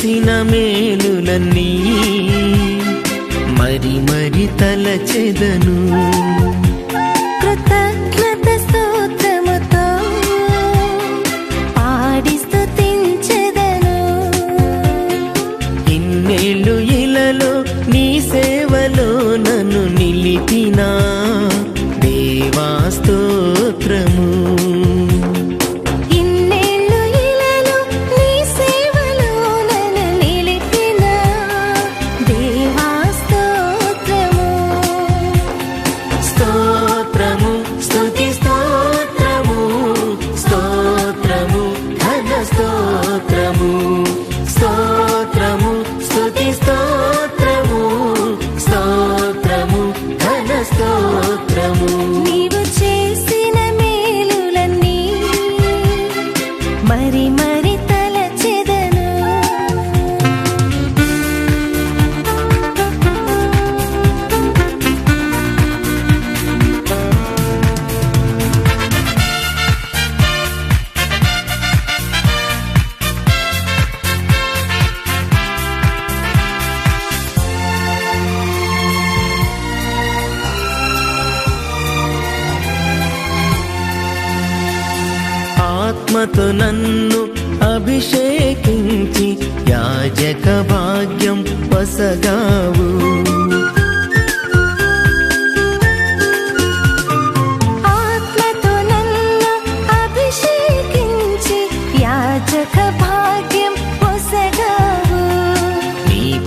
చేసిన మేలులన్నీ మరి మరి తల చెదను స్తోత్రముతో ఇలలో నీ సేవలో నన్ను నిలిపినా. స్తోత్రము నీవు చే ఆత్మతో నన్ను అభిషేకించి యాజక భాగ్యం వసగావు.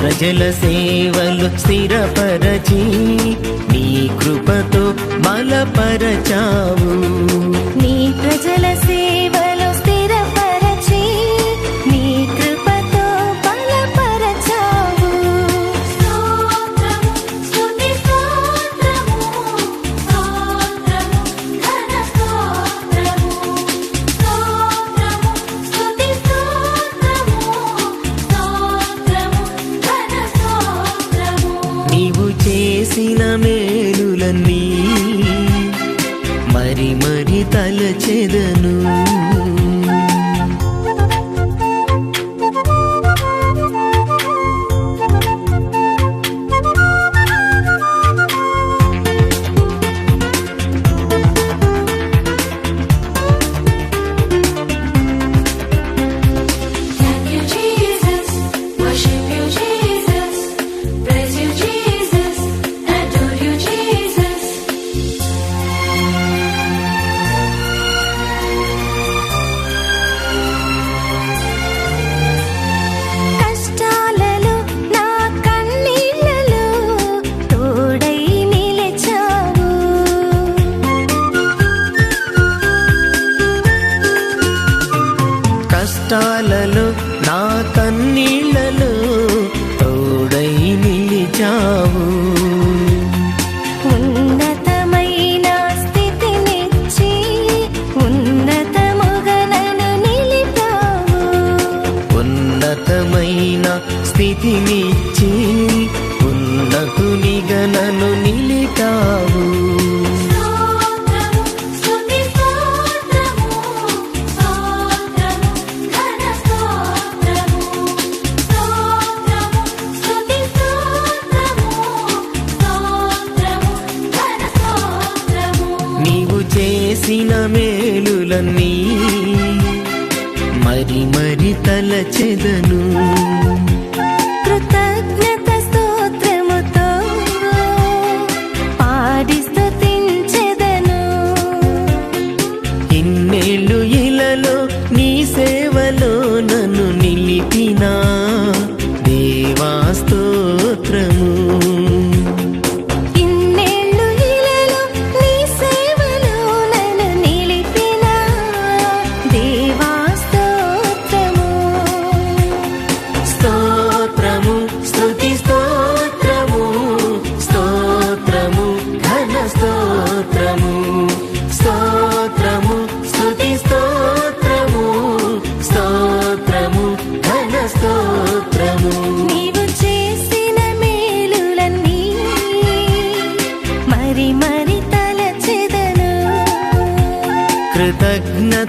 ప్రజల సేవలు స్థిరపరచి నీ కృపతో బలపరచావు. నీ ప్రజల సేవ చేసిన మేలులన్నీ మరి మరి తల చెదను ప్రీతినిచ్చి గనను నన్ను నిలిపావు చేసిన మేలులన్నీ మరి మరి తల చెదను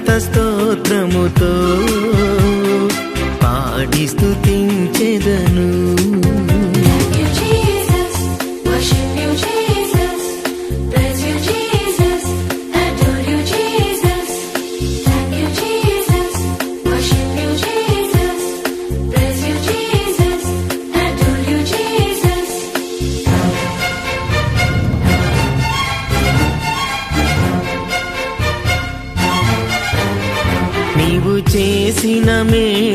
అనంత స్తోత్రముతో పాడి స్థుతించెదను ಮೆಚ್ಚಿನ ಮೇಲೆ